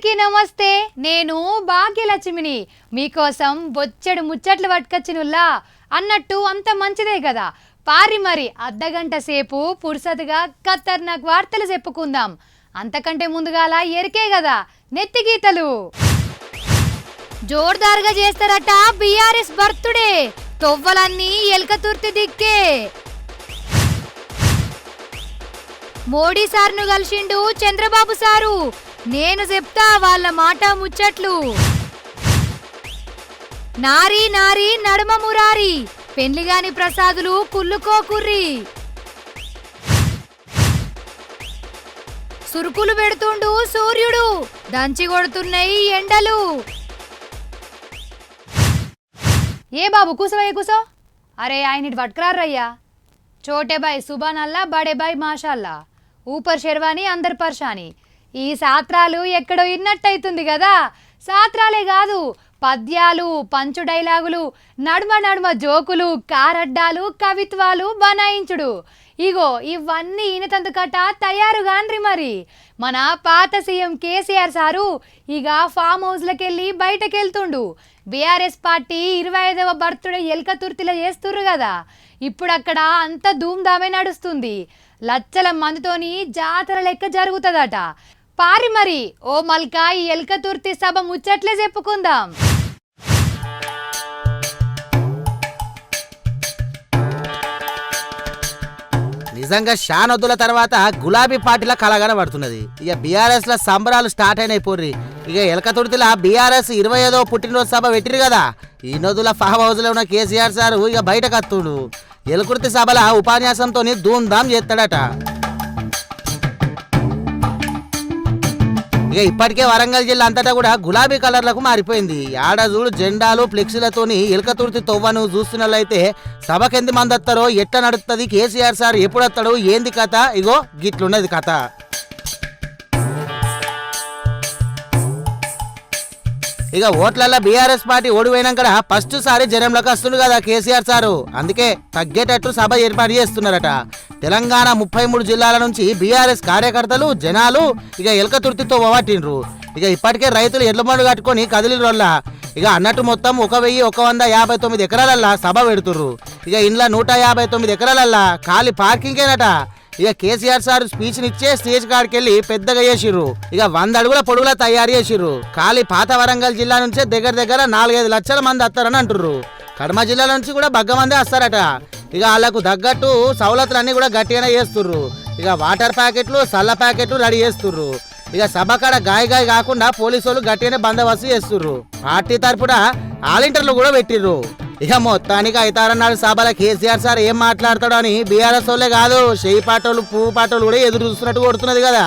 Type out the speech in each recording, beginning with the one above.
అందరికీ నమస్తే. నేను భాగ్యలక్ష్మిని. మీకోసం బొచ్చెడు ముచ్చట్లు పట్టుకొచ్చినుల్లా. అన్నట్టు అంత మంచిదే కదా పారి మరి అర్ధగంట సేపు పురుసతుగా ఖతర్నాక్ వార్తలు చెప్పుకుందాం. అంతకంటే ముందుగాల ఎరికే కదా నెత్తి గీతలు. జోర్దారుగా చేస్తారట బీఆర్ఎస్ బర్త్డే. తొవ్వలన్నీ ఎల్కతుర్తి దిక్కే. మోడీ సార్ను కలిసిండు చంద్రబాబు సారు. నేను చెప్తా వాళ్ళ మాట ముచ్చట్లు. నారీ నారీ నడుమ మురారి. పెండ్లిగాని ప్రసాదులు కుల్లుకో కుర్రి. సురుకులు పెడుతుండు సూర్యుడు. దంచి కొడుతున్నాయి ఎండలు. ఏ బాబు కూసవయ్య కూసో. అరే ఆయన ఇటు పట్టుకురారయ్యా. చోటే బాయ్ సుబాన్ అల్లా బడే బాయ్ మాషాల్లా. ఊపర్ శర్వాని అందరు పర్షాని. ఈ సాత్రాలు ఎక్కడో ఇన్నట్టయితుంది కదా. సాత్రాలే కాదు పద్యాలు పంచు డైలాగులు నడుమ నడుమ జోకులు కారడ్డాలు కవిత్వాలు బనాయించుడు. ఇగో ఇవన్నీ ఈనతందుకట తయారు గాన్రి మరి. మన పాత సీఎం కేసీఆర్ సారు ఇక ఫామ్ హౌస్లకెళ్ళి వెళ్ళి బీఆర్ఎస్ పార్టీ ఇరవై ఐదవ బర్త్డే ఎల్కతుర్తిలో చేస్తుర్రు కదా. ఇప్పుడు అక్కడ అంత ధూమ్ధామే నడుస్తుంది. లచ్చల మందితోని జాతర లెక్క జరుగుతుందట. పారి మరి. ఓ మల్కా ఈ ఎల్కతుర్తి సభ ముచ్చట్లే చెప్పుకుందాం. నిజంగా షానొద్దుల తర్వాత గులాబీ పార్టీల కలగానే పడుతున్నది. ఇక బీఆర్ఎస్లో సంబరాలు స్టార్ట్ అయినాయి పోర్రి. ఇక ఎలకతుర్తిల బీఆర్ఎస్ ఇరవై ఐదో పుట్టినరోజు సభ పెట్టిరు కదా. ఈ నదుల ఫామ్ హౌస్లో ఉన్న కేసీఆర్ సార్ ఇక బయటకు వస్తుడు. ఎలకుర్తి సభల ఉపన్యాసంతో ధూమ్ ధామ్ చేస్తాడట. ఇక ఇప్పటికే వరంగల్ జిల్లా అంతటా కూడా గులాబీ కలర్లకు మారిపోయింది. ఆడ చూడు జెండాలు ఫ్లెక్సీలతోని ఎలకతుర్తి తొవ్వను చూస్తున్నట్లయితే సభకెంది మంది వస్తారో ఎట్లా నడుస్తుంది కేసీఆర్ సార్ ఎప్పుడు వస్తాడు ఏంది కథ? ఇగో గిట్లున్నది కథ. ఇక ఓట్లల్లో బీఆర్ఎస్ పార్టీ ఓడిపోయినాక ఫస్ట్ సారి జనంలోకి వస్తుంది కదా కేసీఆర్ సారు. అందుకే తగ్గేటట్టు సభ ఏర్పాటు చేస్తున్నారట. తెలంగాణ ముప్పై మూడు జిల్లాల నుంచి బీఆర్ఎస్ కార్యకర్తలు జనాలు ఇక ఎలకతుర్తితో ఓవాటిండ్రు ఇక ఇప్పటికే రైతులు ఎడ్లమండు కట్టుకొని కదిలిరోళ్ళ. ఇక అన్నట్టు మొత్తం ఒక వెయ్యి ఒక వంద యాభై తొమ్మిది ఎకరాలల్లా సభ పెడుతుర్రు. ఇక ఇంట్లో నూట యాభై తొమ్మిది ఎకరాలల్లా ఖాళీ పార్కింగేనట. ఇక కేసీఆర్ సార్ స్పీచ్ నిచ్చే స్టేజ్ కాడికి వెళ్ళి పెద్దగా చేసిర్రు. ఇక వంద అడుగుల పొడుగులా తయారు చేసిర్రు. ఖాళీ పాత వరంగల్ జిల్లా నుంచే దగ్గర దగ్గర నాలుగైదు లక్షల మంది వస్తారని అంటుర్రు. కడమ జిల్లా నుంచి కూడా బగ్గ మంది వస్తారట. ఇక వాళ్ళకు తగ్గట్టు సవలతులన్నీ కూడా గట్టిగానే చేస్తుర్రు. ఇక వాటర్ ప్యాకెట్లు సల్ల ప్యాకెట్లు రెడీ చేస్తుర్రు. ఇక సభ కాడ గాయ గాయ కాకుండా పోలీసు వాళ్ళు గట్టిగానే బందోబస్తు చేస్తుర్రు. పార్టీ తరపున ఆలింటర్లు కూడా పెట్టిర్రు. ఇక మొత్తానికి అయితారన్నాడు సభలో కేసీఆర్ సార్ ఏం మాట్లాడతాడు అని బీఆర్ఎస్ వాళ్ళే కాదు చేయి పాటోళ్ళు పువ్వు పాటోళ్ళు కూడా ఎదురు చూస్తున్నట్టు కొడుతున్నది కదా.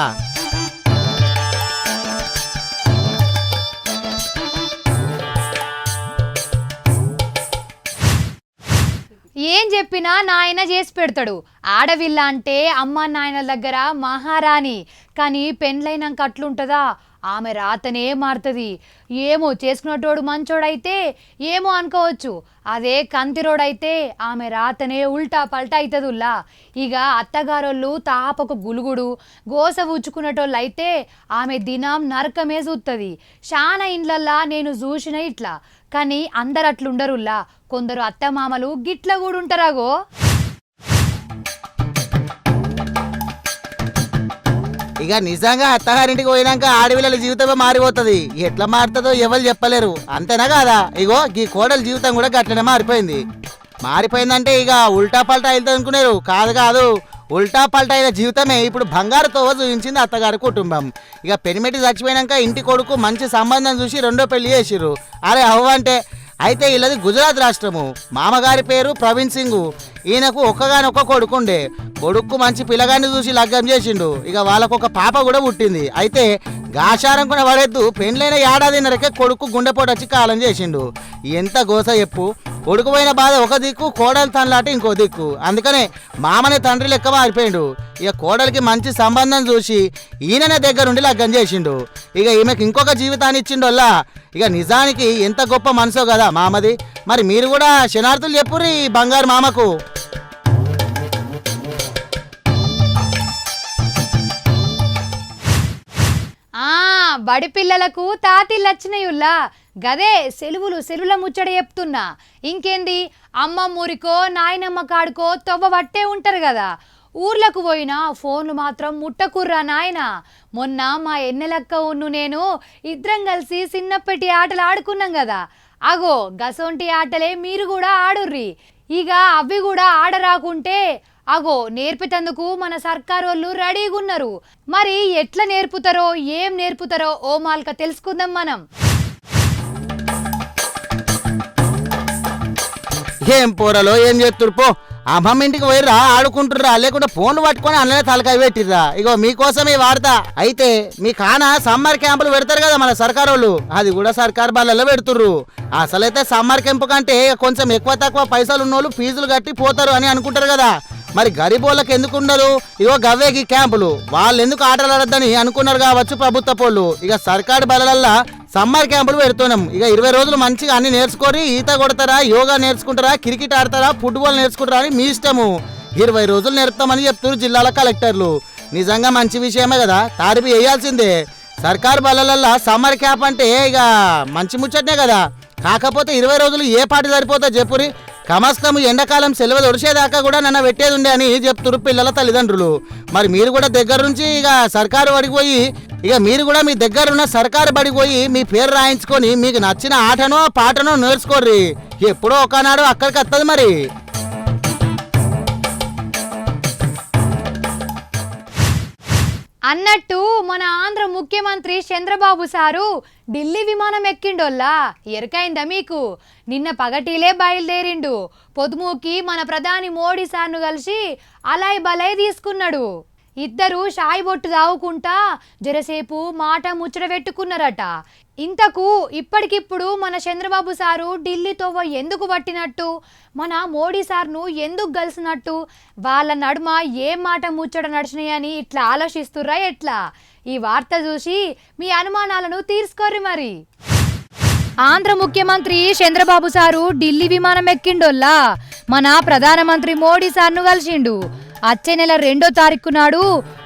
ఏం చెప్పినా నాయన చేసి పెడతాడు. ఆడవిల్ల అంటే అమ్మ నాయన దగ్గర మహారాణి. కానీ పెండ్లైనాక అట్లుంటుందా? ఆమె రాతనే మారుతుంది. ఏమో చేసుకున్నటోడు మంచోడైతే ఏమో అనుకోవచ్చు. అదే కంతిరోడైతే ఆమె రాతనే ఉల్టా పల్టా అవుతుందిలా ఇక అత్తగారోళ్ళు తాపకు గులుగుడు గోస ఉచ్చుకునేటోళ్ళు అయితే ఆమె దినం నరకమే చూస్తుంది శానా ఇండ్లల్లా నేను చూసిన ఇట్లా. కానీ అందరు అట్లుండరుల్లా కొందరు అత్తమామలు గిట్ల కూడా ఉంటారాగో ఇక నిజంగా అత్తగారింటికి పోయినాక ఆడపిల్లల జీవితమే మారిపోతుంది. ఎట్లా మారుతుందో ఎవరు చెప్పలేరు. అంతేనా కాదా? ఇగో ఈ కోడల జీవితం కూడా గట్లనే మారిపోయింది. మారిపోయిందంటే ఇక ఉల్టా పల్టా వెళ్తుంది అనుకున్నారు కాదు కాదు ఉల్టా పల్టా అయిన జీవితమే ఇప్పుడు బంగారు తోవ చూపించింది అత్తగారి కుటుంబం. ఇక పెనిమిటి చచ్చిపోయినాక ఇంటి కొడుకు మంచి సంబంధం చూసి రెండో పెళ్ళి చేసిర్రు. అరే అవ్వ అంటే అయితే వీళ్ళది గుజరాత్ రాష్ట్రము. మామగారి పేరు ప్రవీణ్ సింగ్. ఈయనకు ఒక్కగానొక్క కొడుకుండే. కొడుకు మంచి పిల్లగాన్ని చూసి లగ్గం చేసిండు. ఇక వాళ్ళకు ఒక పాప కూడా పుట్టింది. అయితే గాషారం కూడా పడేద్దు పెండ్లైన ఏడాదిన్నరకే కొడుకు గుండెపోటు వచ్చి కాలం చేసిండు. ఎంత గోస చెప్పు. కొడుకుపోయిన బాధ ఒక దిక్కు కోడలు తనలాట ఇంకో దిక్కు. అందుకనే మామని తండ్రి లెక్క మారిపోయిండు. ఇక కోడలికి మంచి సంబంధం చూసి ఈయననే దగ్గరుండి లగ్గం చేసిండు. ఇక ఈమెకి ఇంకొక జీవితాన్ని ఇచ్చిండోల్లా. ఇక నిజానికి ఎంత గొప్ప మనసో కదా మామది. మరి మీరు కూడా శనార్థులు చెప్పుర్రి ఈ బంగారు మామకు. బడి పిల్లలకు తాతిళ్ళు గదే సెలువులు సెలువుల ముచ్చట చెప్తున్నా. ఇంకేంది? అమ్మమ్మ ఊరికో నాయనమ్మ కాడుకో తొవ్వబట్టే ఉంటారు కదా ఊర్లకు పోయినా ఫోన్లు మాత్రం ముట్టకుర్రా నాయన. మొన్న మా ఎన్నెలక్క ఉన్ను నేను ఇద్దరం కలిసి చిన్నప్పటి ఆటలు ఆడుకున్నాం కదా అగో గసొంటి ఆటలే మీరు కూడా ఆడుర్రి. ఇక అవి కూడా ఆడరాకుంటే అగో నేర్పితందుకు మన సర్కారు వాళ్ళు రెడీగా ఉన్నారు మరి ఎట్లా నేర్పుతారో ఏం నేర్పుతారో ఓ మాల్క తెలుసుకుందాం మనం. ఏం పోరలో ఏం చేస్తురు పో. అమ్మమ్మ ఇంటికి పోయిర్రా ఆడుకుంటుర్రా లేకుంటే ఫోన్లు పట్టుకొని అందులోనే తలకాయ పెట్టిర్రా. ఇగో మీకోసం ఈ వార్త. అయితే మీ కాన సమ్మర్ క్యాంపులు పెడతారు కదా మన సర్కార్ వాళ్ళు అది కూడా సర్కార్ బాలలో పెడుతుర్రు. అసలైతే సమ్మర్ క్యాంపు కంటే కొంచెం ఎక్కువ తక్కువ పైసలు ఉన్నోళ్ళు ఫీజులు కట్టి పోతారు అని అనుకుంటారు కదా. మరి గరీబోళ్ళకి ఎందుకు ఉండరు? ఇగో గవ్వేకి క్యాంపులు. వాళ్ళు ఎందుకు ఆటలు ఆడద్దని అనుకున్నారు కావచ్చు ప్రభుత్వ పోళ్ళు. ఇక సర్కారు బలలల్లా సమ్మర్ క్యాంపులు పెడుతున్నాం. ఇక ఇరవై రోజులు మంచిగా అన్ని నేర్చుకొని ఈత కొడతారా యోగా నేర్చుకుంటారా క్రికెట్ ఆడతారా ఫుట్బాల్ నేర్చుకుంటారా అని మీ ఇష్టము. ఇరవై రోజులు నేర్పుతామని చెప్తున్నారు జిల్లాల కలెక్టర్లు. నిజంగా మంచి విషయమే కదా. తారిపి వేయాల్సిందే. సర్కారు బలలల్లా సమ్మర్ క్యాంప్ అంటే ఇక మంచి ముచ్చట్నే కదా. కాకపోతే ఇరవై రోజులు ఏ పాటి సరిపోతా చెప్పురి కమస్తము ఎండాకాలం సెలవులు ఒడిచేదాకా కూడా నన్ను పెట్టేది ఉండే అని చెప్తురు పిల్లల తల్లిదండ్రులు. మరి మీరు కూడా దగ్గర నుంచి ఇక సర్కారు పడిపోయి ఇక మీరు కూడా మీ దగ్గర ఉన్న సర్కారు పడిపోయి మీ పేరు రాయించుకొని మీకు నచ్చిన ఆటనో పాటనో నేర్చుకోర్రి. ఎప్పుడో ఒకనాడు అక్కడికి వస్తుంది మరి. అన్నట్టు మన ఆంధ్ర ముఖ్యమంత్రి చంద్రబాబు సారు ఢిల్లీ విమానం ఎక్కిండోల్లా. ఎరకైందా మీకు? నిన్న పగటిలే బయలుదేరిండు. పొదుముకి మన ప్రధాని మోడీ సార్ను కలిసి అలాయ్ బలాయ్ తీసుకున్నాడు. ఇద్దరు షాయి బొట్టు తావుకుంటా జరసేపు మాట ముచ్చట పెట్టుకున్నారట. ఇంతకు ఇప్పటికిప్పుడు మన చంద్రబాబు సారు ఢిల్లీతో ఎందుకు పట్టినట్టు? మన మోడీ సార్ను ఎందుకు కలిసినట్టు? వాళ్ళ నడుమ ఏ మాట ముచ్చట నడిచినాయని ఇట్లా ఆలోచిస్తుర్రా ఎట్లా? ఈ వార్త చూసి మీ అనుమానాలను తీర్చుకోర్రి మరి. ఆంధ్ర ముఖ్యమంత్రి చంద్రబాబు సారు ఢిల్లీ విమానం ఎక్కిండోల్లా? మన ప్రధానమంత్రి మోడీ సార్ను కలిసిండు. వచ్చే నెల రెండో తారీఖు నాడు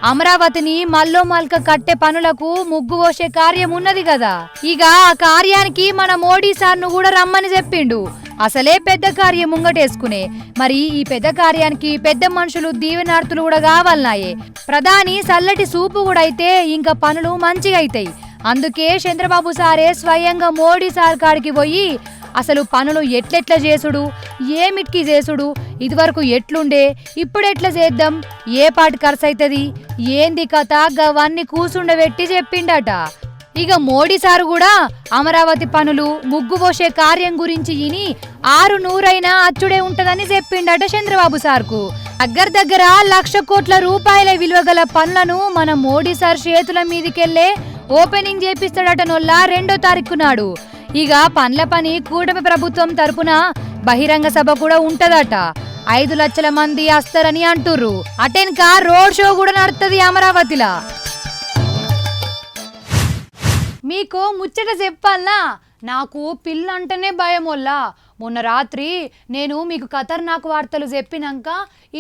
అమరావతిని మల్లో మల్క కట్టే పనులకు ముగ్గు పోసే కార్యం ఉన్నది కదా. ఇక ఆ కార్యానికి మన మోడీ సార్ను కూడా రమ్మని చెప్పిండు. అసలే పెద్ద కార్యం ముంగటేసుకునే. మరి ఈ పెద్ద కార్యానికి పెద్ద మనుషులు దీవెనార్థులు కూడా కావాలన్నాయే ప్రధాని చల్లటి సూపు కూడా అయితే ఇంకా పనులు మంచిగా అవుతాయి అందుకే చంద్రబాబు సారే స్వయంగా మోడీ సార్ కాడికి పోయి అసలు పనులు ఎట్లెట్లా చేసుడు? ఏమిటికి చేసుడు? ఇదివరకు ఎట్లుండే? ఇప్పుడు ఎట్లా చేద్దాం? ఏ పాటి ఖర్చు అవుతుంది ఏంది కథ? గవన్నీ కూసుండబెట్టి చెప్పిండట. ఇక మోడీ సారు కూడా అమరావతి పనులు ముగ్గు పోసే కార్యం గురించి ఇని ఆరు నూరైనా అచ్చుడే ఉంటదని చెప్పిండట చంద్రబాబు సార్కు. దగ్గర దగ్గర లక్ష కోట్ల రూపాయల విలువ గల పనులను మన మోడీ సార్ చేతుల మీదికెళ్ళే ఓపెనింగ్ చేపిస్తాడట నొల్లా రెండో తారీఖు నాడు. ఇక పనుల పని కూటమి ప్రభుత్వం తరపున బహిరంగ సభ కూడా ఉంటదట. ఐదు లక్షల మంది వస్తారని అంటుర్రు. అటెన్క రోడ్ షో కూడా నడుతుంది అమరావతిలా. మీకు ముచ్చట చెప్పాలనా? నాకు పిల్ల అంటేనే భయం వల్ల మొన్న రాత్రి నేను మీకు ఖతర్నాక్ వార్తలు చెప్పినాక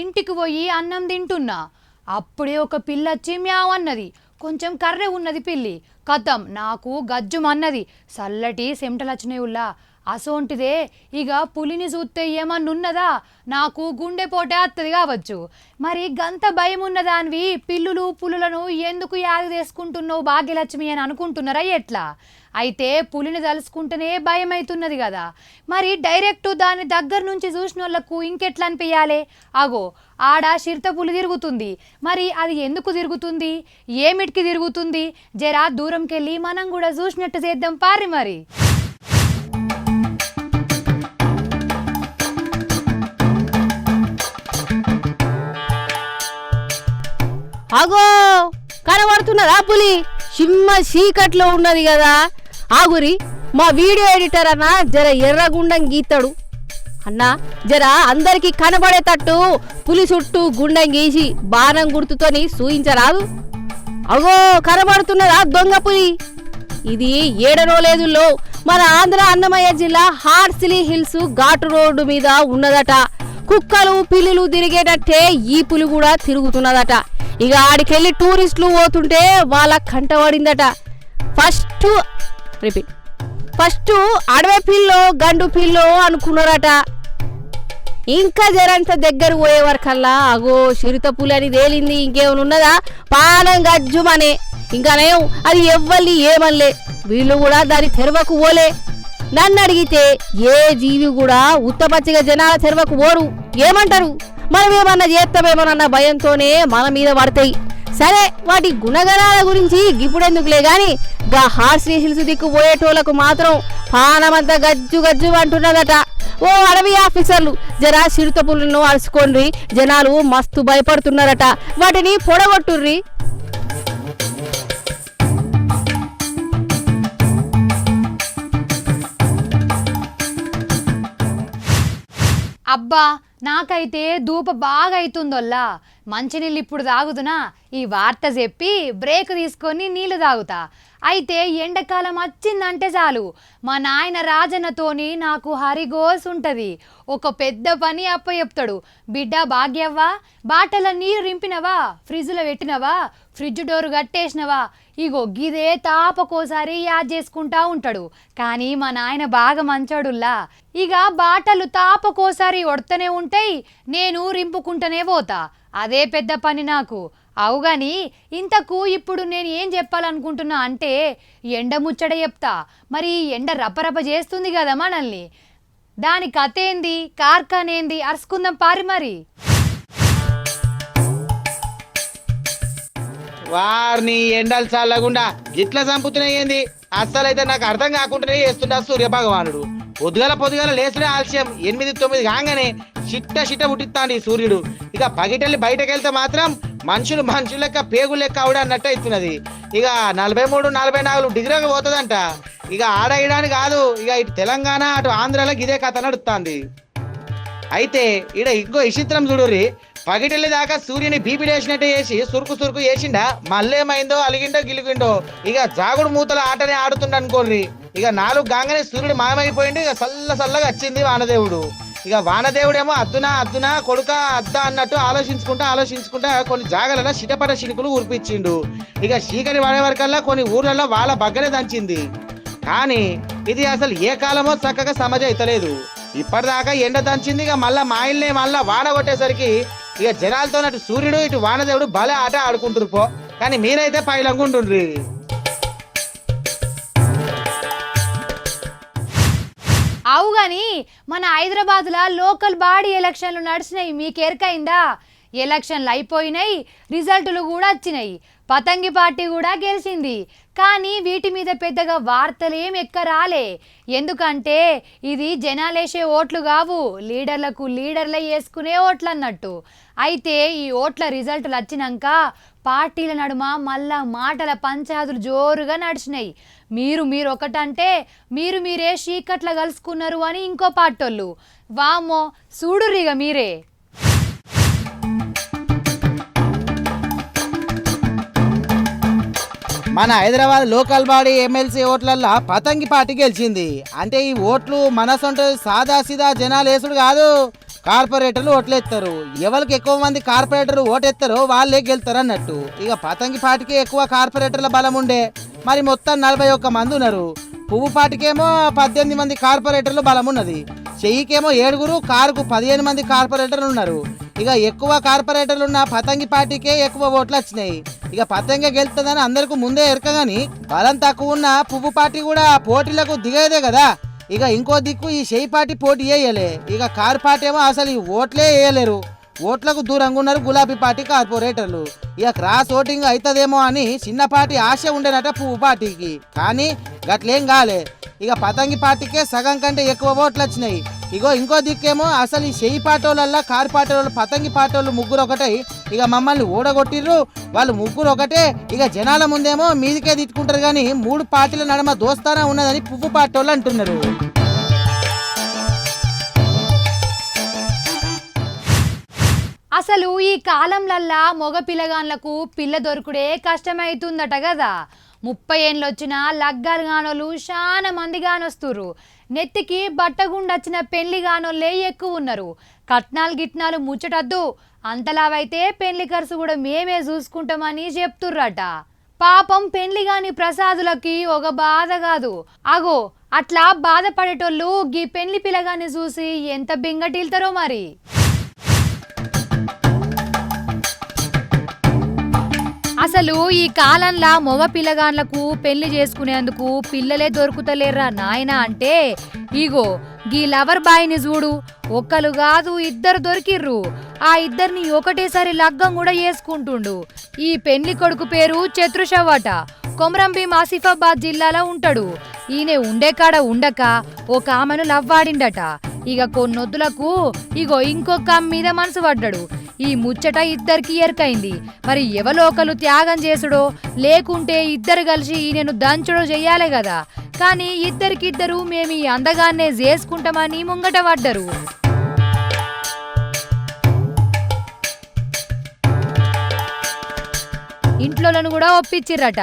ఇంటికి పోయి అన్నం తింటున్నా. అప్పుడే ఒక పిల్ల వచ్చి మ్యావ్ అన్నది. కొంచెం కర్రె ఉన్నది పిల్లి. కథం నాకు గజ్జుమన్నది చల్లటి సెమటలచ్చినాయి ఉల్లా. అసోంటిదే ఇక పులిని చూస్తే ఏమన్నున్నదా? నాకు గుండె పోటే అత్తది కావచ్చు. మరి గంత భయం ఉన్నదానివి పిల్లులు పులులను ఎందుకు యాది చేసుకుంటున్నావు భాగ్యలక్ష్మి అని అనుకుంటున్నారా ఎట్లా? అయితే పులిని తలుసుకుంటేనే భయం అవుతున్నది కదా. మరి డైరెక్ట్ దాని దగ్గర నుంచి చూసిన వాళ్ళకు ఇంకెట్లా అనిపించాలి అగో ఆడ చిరుత పులి తిరుగుతుంది. మరి అది ఎందుకు తిరుగుతుంది? ఏమిటికి తిరుగుతుంది? జరా దూరంకెళ్ళి మనం కూడా చూసినట్టు చేద్దాం పారి మరి. అగో కనబడుతున్నదా పులి? చిమ్మ చీకట్లో ఉన్నది కదా. ఆగురి మా వీడియో ఎడిటర్ అన్న జర ఎర్రగుండం గీతాడు అన్న జర అందరికి కనబడేటట్టు పులి చుట్టూ గుండం గీసి బాణం గుర్తుతోని సూయించరాదు. అగో కనబడుతున్నదా దొంగ పులి? ఇది ఏడనో మన ఆంధ్ర అన్నమయ్య జిల్లా హార్సిలీ హిల్స్ ఘాటు రోడ్డు మీద ఉన్నదట. కుక్కలు పిల్లులు తిరిగేటట్టే ఈ పులి కూడా తిరుగుతున్నదట. ఇక ఆడికెళ్ళి టూరిస్టులు పోతుంటే వాళ్ళ కంట పడిందట. ఫస్ట్ రిపీట్ ఫస్ట్ అడవి పిల్లో గండు పిల్లో అనుకున్నారట. ఇంకా జరంత దగ్గర పోయే వరకల్లా అగో చిరుత పులి అని తేలింది ఇంకేమైనా ఉన్నదా? పానం గజ్జుమనే. ఇంకానేం అది ఎవ్వరి ఏమనలే. వీళ్ళు కూడా దాని తెరవకు పోలే. నన్ను అడిగితే ఏ జీవి కూడా ఉత్తపచ్చిగా జనాల తెరవకు పోరు. ఏమంటారు? మనం ఏమన్నా చేస్తామేమోనన్న భయంతోనే మన మీద పడతాయి. సరే వాటి గుణగణాల గురించి గిప్పుడెందుకులే గాని గా హార్స్ హిల్స్ దిక్కు పోయేటోళ్ళకు మాత్రం పానమంతా గజ్జు గజ్జు అంటున్నదట. ఓ అడవి ఆఫీసర్లు జరా చిరుత పులులను అరుచుకోండి జనాలు మస్తు భయపడుతున్నారట. వాటిని పొడగొట్టుర్రి. అబ్బా నాకైతే దూప బాగా అవుతుందోల్లా మంచినీళ్ళు ఇప్పుడు తాగుదునా ఈ వార్త చెప్పి బ్రేక్ తీసుకొని నీళ్ళు తాగుతా. అయితే ఎండాకాలం వచ్చిందంటే చాలు. మా నాయన రాజన్నతోని నాకు హరిగోస్ ఉంటుంది ఒక పెద్ద పని అప్ప చెప్తాడు బిడ్డ భాగ్యవ్వా బాటల నీరు రింపినవా ఫ్రిడ్జ్లో పెట్టినవా ఫ్రిడ్జ్ డోర్ కట్టేసినవా ఇగో గిదే తాపకోసారి యాద్ చేసుకుంటా ఉంటాడు. కానీ మా నాయన బాగా మంచోడుల్లా. ఇక బాటలు తాపకోసారి ఒడతనే ఉంటాయి నేను రింపుకుంటూనే పోతా. అదే పెద్ద పని నాకు. అవుగాని ఇంతకు ఇప్పుడు నేను ఏం చెప్పాలనుకుంటున్నా అంటే ఎండ ముచ్చట చెప్తా. మరి ఈ ఎండ రపరప చేస్తుంది కదా మనల్ని. దాని కథ ఏంది? కార్ఖానేంది అరుసుకుందాం పారి మరి. వారిని ఎండలు చల్లకుండా గిట్ల చంపుతున్నాయి ఏంది? అస్సలైతే నాకు అర్థం కాకుండానే చేస్తుంటా సూర్య భగవానుడు పొద్దుగల పొద్దుగల లేచుడే ఆలస్యం ఎనిమిది తొమ్మిది కాగానే చిట్ట చిట్ట పుట్టిస్తాండి ఈ సూర్యుడు. ఇక పగిటల్లి బయటకు వెళ్తే మాత్రం మనుషులు మనుషులు లెక్క పేగు లెక్క ఆవిడ అన్నట్టు అవుతున్నది ఇక నలభై మూడు నలభై నాలుగు డిగ్రీలకు పోతుందంట. ఇక ఆడయడానికి కాదు ఇక ఇటు తెలంగాణ అటు ఆంధ్రాలో ఇదే కథ నడుస్తుంది. అయితే ఈడ ఇంకో విచిత్రం చూడుర్రి. పగిటల్లి దాకా సూర్యుని బీపిడేసినట్టు వేసి సురుకు సురుకు వేసిండా మళ్ళేమైందో అలిగిండో గిలిగిండో ఇక జాగుడు మూతల ఆటనే ఆడుతుండ అనుకోర్రి ఇక నాలుగు గాంగనే సూర్యుడు మాయమైపోయిండు ఇక సల్ల సల్లగా వచ్చింది వానదేవుడు. ఇక వానదేవుడేమో అద్దునా అద్దునా కొడుక అద్దా అన్నట్టు ఆలోచించుకుంటా ఆలోచించుకుంటా కొన్ని జాగలలో చిటపట చినుకులు ఉరిపించిండు ఇక చీకటి పడే వరకల్లా కొన్ని ఊర్లలో వాళ్ళ బగ్గనే దంచింది. కానీ ఇది అసలు ఏ కాలమో చక్కగా సమజ అయితలేదు ఇప్పటిదాకా ఎండ దంచింది ఇక మళ్ళా మాయిల్నే మళ్ళా వాన కొట్టేసరికి ఇక జనాలతో అటు సూర్యుడు ఇటు వానదేవుడు భలే ఆట ఆడుకుంటురు పో. కానీ మీరైతే పైలంగుంటుండ్రి. అవు కానీ మన హైదరాబాద్లో లోకల్ బాడీ ఎలక్షన్లు నడిచినాయి మీకు ఎరకైందా? ఎలక్షన్లు అయిపోయినాయి రిజల్టులు కూడా వచ్చినాయి. పతంగి పార్టీ కూడా గెలిచింది. కానీ వీటి మీద పెద్దగా వార్తలేం ఎక్క రాలే ఎందుకంటే ఇది జనాలేసే ఓట్లు కావు. లీడర్లకు లీడర్లే వేసుకునే ఓట్లు అన్నట్టు అయితే ఈ ఓట్ల రిజల్టులు వచ్చినాక పార్టీల నడుమ మళ్ళా మాటల పంచాదులు జోరుగా నడిచినాయి. మీరు మీరు ఒకటంటే మీరు మీరే చీకట్ల కలుసుకున్నారు అని ఇంకో పార్టోళ్ళు. వామ్మో చూడుర్రిగా మీరే. మన హైదరాబాద్ లోకల్ బాడీ ఎమ్మెల్సీ ఓట్లల్లో పతంగి పార్టీ గెలిచింది. అంటే ఈ ఓట్లు మనసంటే సాదా సీదా జనాలు వేసుడు కాదు. కార్పొరేటర్లు ఓట్లేస్తారు ఎవరికి ఎక్కువ మంది కార్పొరేటర్లు ఓటెత్తారో వాళ్ళే గెలుతారు అన్నట్టు. ఇక పతంగి పార్టీకి ఎక్కువ కార్పొరేటర్ల బలం ఉండే. మరి మొత్తం నలభై ఒక్క మంది ఉన్నారు. పువ్వు పార్టీకేమో పద్దెనిమిది మంది కార్పొరేటర్లు బలం ఉన్నది. చెయ్యికేమో ఏడుగురు కారుకు పదిహేను మంది కార్పొరేటర్లు ఉన్నారు. ఇక ఎక్కువ కార్పొరేటర్లు ఉన్న పతంగి పార్టీకే ఎక్కువ ఓట్లు వచ్చినాయి ఇక పతంగి గెలుతుందని అందరికి ముందే ఎరకగాని బలం తక్కువ ఉన్న పువ్వు పార్టీ కూడా పోటీలకు దిగేదే కదా. ఇక ఇంకో దిక్కు ఈ షెయి పార్టీ పోటీ వేయలే ఇక కారు పార్టీ ఏమో అసలు ఈ ఓట్లే వేయలేరు ఓట్లకు దూరంగా ఉన్నారు గులాబీ పార్టీ కార్పొరేటర్లు. ఇక క్రాస్ ఓటింగ్ అవుతుందేమో అని చిన్న పార్టీ ఆశ ఉండేనట పువ్వు పార్టీకి. కానీ గట్లేం కాలే. ఇక పతంగి పార్టీకే సగం కంటే ఎక్కువ ఓట్లు వచ్చినాయి ఇగో ఇంకో దిక్కేమో అసలు ఈ చెయ్యి పాటోళ్ళల్లా కారు పాటోళ్ళు పతంగి పాటోళ్ళు ముగ్గురు ఒకటై. ఇక మమ్మల్ని ఓడగొట్టిర్రు వాళ్ళు ముగ్గురు ఒకటే. ఇక జనాల ముందేమో మీదికే తిట్టుకుంటారు కానీ మూడు పార్టీల నడమ దోస్తానా ఉన్నదని పువ్వు పాటోళ్ళు అంటున్నారు. అసలు ఈ కాలంలల్లా మగ పిల్లగాన్లకు పిల్ల దొరుకుడే కష్టమవుతుందట కదా ముప్పై ఏళ్ళు వచ్చిన లగ్గాలు గానోళ్ళు చాలా మంది గానొస్తుర్రు నెత్తికి బట్టగుండొచ్చిన పెళ్ళి గానోళ్ళే ఎక్కువ ఉన్నారు కట్నాలు గిట్నాలు ముచ్చటద్దు. అంతలావైతే పెళ్ళి ఖర్చు కూడా మేమే చూసుకుంటామని చెప్తుర్రట పాపం పెండ్లి గాని ప్రసాదులకి ఒక బాధ కాదు అగో అట్లా బాధపడేటోళ్ళు గీ పెండ్లి పిల్లగాని చూసి ఎంత బింగటిల్తారో మరి? అసలు ఈ కాలంలో మగ పిల్లగాన్లకు పెళ్ళి చేసుకునేందుకు పిల్లలే దొరుకుతలేర్రా నాయన అంటే ఇగో గీ లవర్ బాయ్ని చూడు ఒక్కలు కాదు ఇద్దరు దొరికిర్రు. ఆ ఇద్దరిని ఒకటేసారి లగ్గం కూడా చేసుకుంటుండు. ఈ పెళ్ళి కొడుకు పేరు చతుర్షవట కొమరంభీం ఆసిఫాబాద్ జిల్లాలో ఉంటాడు. ఈయన ఉండే కాడ ఉండక ఒక ఆమెను లవ్వాడిండట. ఇక కొన్నొద్దులకు ఇగో ఇంకొక మీద మనసు పడ్డాడు. ఈ ముచ్చట ఇద్దరికి ఎరకైంది మరి ఎవలోకలు త్యాగం చేసుడో లేకుంటే ఇద్దరు కలిసి ఈయనను దంచుడో చెయ్యాలే కదా కానీ ఇద్దరికిద్దరు మేము ఈ అందగాన్నే చేసుకుంటామని ముంగట పడ్డరు. ఇంట్లోలను కూడా ఒప్పించిర్రట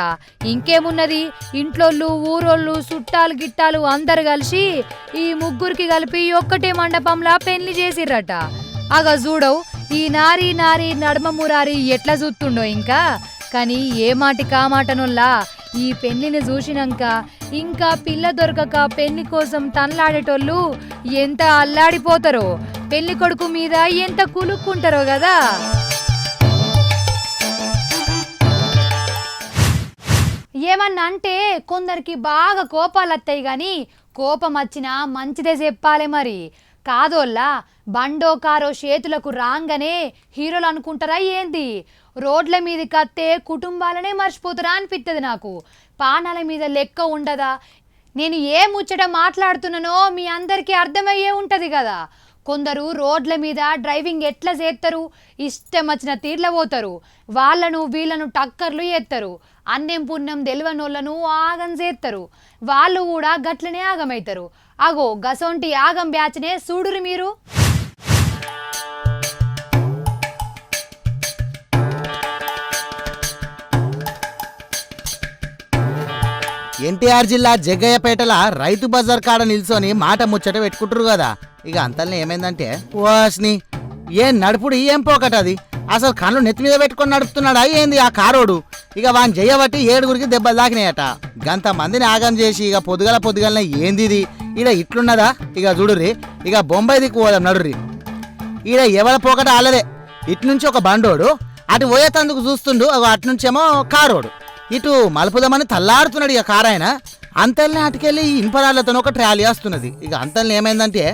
ఇంకేమున్నది? ఇంట్లోళ్ళు ఊరోళ్ళు చుట్టాలు గిట్టాలు అందరు కలిసి ఈ ముగ్గురికి కలిపి ఒక్కటే మండపంలా పెళ్ళి చేసిర్రట. అగ చూడవు ఈ నారి నారి నడుమ మురారి ఎట్లా చూస్తుండో ఇంకా? కానీ ఏ మాటి కామాటనుల్లా ఈ పెళ్ళిని చూసినాక ఇంకా పిల్ల దొరకక పెళ్ళి కోసం తనలాడేటోళ్ళు ఎంత అల్లాడిపోతారో? పెళ్ళి కొడుకు మీద ఎంత కులుక్కుంటారో కదా ఏమన్నా అంటే కొందరికి బాగా కోపాలు వస్తాయి కానీ కోపం వచ్చినా మంచిదే చెప్పాలి మరి. కాదోల్లా బండో కారో చేతులకు రాంగనే హీరోలు అనుకుంటారా ఏంది? రోడ్ల మీద కత్తే కుటుంబాలనే మర్చిపోతారా అనిపిస్తుంది నాకు. పానాల మీద లెక్క ఉండదా? నేను ఏ ముచ్చట మాట్లాడుతున్నానో మీ అందరికీ అర్థమయ్యే ఉంటుంది కదా. కొందరు రోడ్ల మీద డ్రైవింగ్ ఎట్లా చేస్తారు ఇష్టం వచ్చిన తీర్ల పోతారు. వాళ్ళను వీళ్ళను టక్కర్లు చేస్తారు అన్నెం పుణ్యం తెలివనోళ్ళను ఆగం చేస్తారు వాళ్ళు కూడా గట్లనే ఆగమవుతారు అగో గసొంటి ఆగం బ్యాచ్నే చూడురు మీరు. ఎన్టీఆర్ జిల్లా జగ్గయ్యపేటల రైతు బజార్ కాడ నిల్చొని మాట ముచ్చట పెట్టుకుంటారు కదా. ఇక అంతల్ని ఏమైందంటే వాస్ని ఏం నడుపుడు ఏం పోకట అది అసలు కళ్ళు నెత్తి మీద పెట్టుకొని నడుపుతున్నాడు? అయ్యింది ఆ కారోడు? ఇక వాని చేయబట్టి ఏడుగురికి దెబ్బలు తాకినాయట. గంత మందిని ఆగం చేసి ఇక పొద్దుగల పొద్దుగలన ఏంది ఇది? ఇక ఇట్లున్నదా? ఇక చూడుర్రి ఇక బొంబాయి దిక్కు పోదాం నడుర్రి. ఈడ ఎవరి పోకట ఆలదే. ఇటు నుంచి ఒక బండోడు అటు పోయేతందుకు చూస్తుండు అగో అటు నుంచేమో కారోడు. ఇటు మలుపుదామని తల్లాడుతున్నాడు ఇక కారాయన. అంతల్ని అటుకెళ్ళి ఈ ఇనుపరాళ్ళతో ఒక ట్రాలీ వస్తున్నది. ఇక అంతల్ని ఏమైందంటే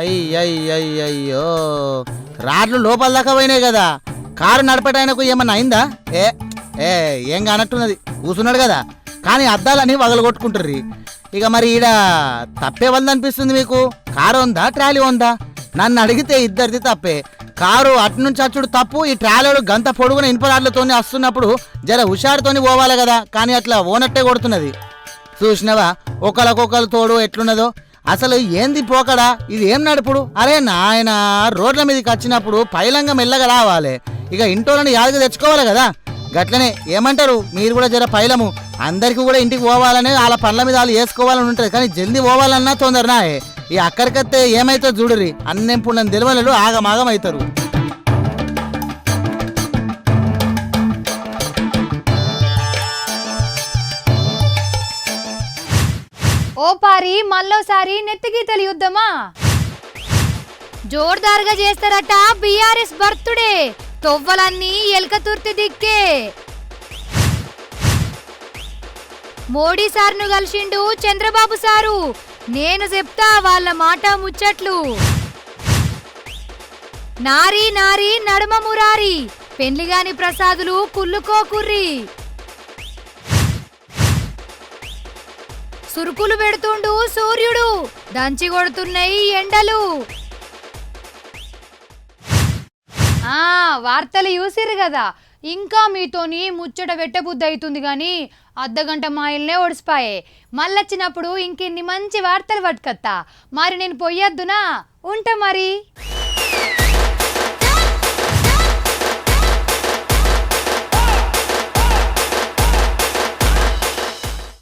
అయ్యయ్యయ్యో రాడ్లు లోపల దాకా పోయినాయి కదా. కారు నడపడానికి ఏమన్నా అయిందా? ఏ ఏ ఏం కానట్టున్నది. కూర్చున్నాడు కదా. కానీ అద్దాలని వగలగొట్టుకుంటారు ఇక మరి ఈడ తప్పే అనిపిస్తుంది మీకు? కారు ఉందా ట్రాలీ ఉందా? నన్ను అడిగితే ఇద్దరిది తప్పే. కారు అటు నుంచి అచ్చుడు తప్పు ఈ ట్రాలీలు గంత పొడుగున ఇనుపరాడ్లతోని వస్తున్నప్పుడు జర హుషారుతోని పోవాలి కదా. కానీ అట్లా ఓనట్టే కొడుతున్నది. చూసినవా? ఒకరికొకరు తోడు ఎట్లున్నదో? అసలు ఏంది పోకడా? ఇది ఏం నడుపుడు? అరే నాయన రోడ్ల మీదకి వచ్చినప్పుడు పైలంగా మెల్లగా రావాలి. ఇక ఇంటోళ్ళని యాదగా తెచ్చుకోవాలి కదా. గట్లనే ఏమంటారు? మీరు కూడా జర పైలము. అందరికీ కూడా ఇంటికి పోవాలని వాళ్ళ పనుల మీద వాళ్ళు వేసుకోవాలని ఉంటుంది కానీ జల్దీ పోవాలన్నా తొందరనా ఈ అక్కడికత్తే ఏమైతే చూడరి అన్నెంపుడు పుణ్యం ఆగమాగం అవుతారు. ఓ పారి మళ్ళోసారి నెత్తిగీతలు యుద్ధమా? జోర్దార్గా చేస్తారట బిఆర్ఎస్ బర్త్డే తొవ్వలన్నీ ఎలకతుర్తి దిక్కే. మోడీ సార్ను కలిసిండు చంద్రబాబు సారు. నేను చెప్తా వాళ్ళ మాట ముచ్చట్లు. నారీ నారీ నడుమ మురారి. పెండ్లిగాని ప్రసాదులు కుల్లుకో సురుకులు పెడుతుండు సూర్యుడు. దంచి కొడుతున్నాయి ఎండలు. ఆ వార్తలు చూసిర్రు కదా. ఇంకా మీతోని ముచ్చట వెట్టబుద్ధి అవుతుంది కానీ అర్ధగంట మాయల్నే ఒడిసిపాయే. మళ్ళొచ్చినప్పుడు ఇంకెన్ని మంచి వార్తలు పట్టుకత్తా. మరి నేను పొయ్యొద్దునా? ఉంటా మరి.